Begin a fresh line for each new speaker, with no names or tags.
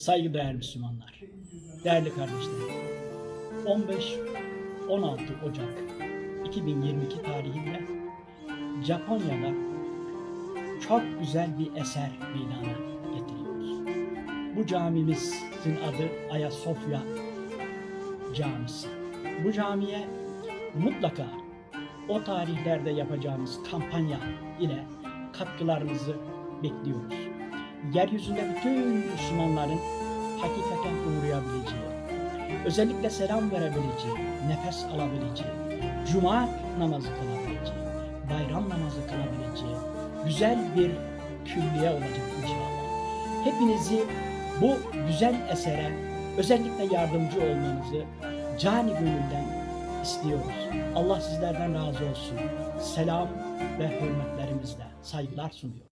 Saygıdeğer Müslümanlar, değerli kardeşlerim, 15-16 Ocak 2022 tarihinde Japonya'da çok güzel bir eser meydana getiriyoruz. Bu camimizin adı Ayasofya Camisi. Bu camiye mutlaka o tarihlerde yapacağımız kampanya ile katkılarınızı bekliyoruz. Yeryüzünde bütün Müslümanların hakikaten uğrayabileceği, özellikle selam verebileceği, nefes alabileceği, cuma namazı kılabileceği, bayram namazı kılabileceği güzel bir külliye olacak inşallah. Hepinizi bu güzel esere özellikle yardımcı olmanızı cani gönülden istiyoruz. Allah sizlerden razı olsun. Selam ve hürmetlerimizle saygılar sunuyor.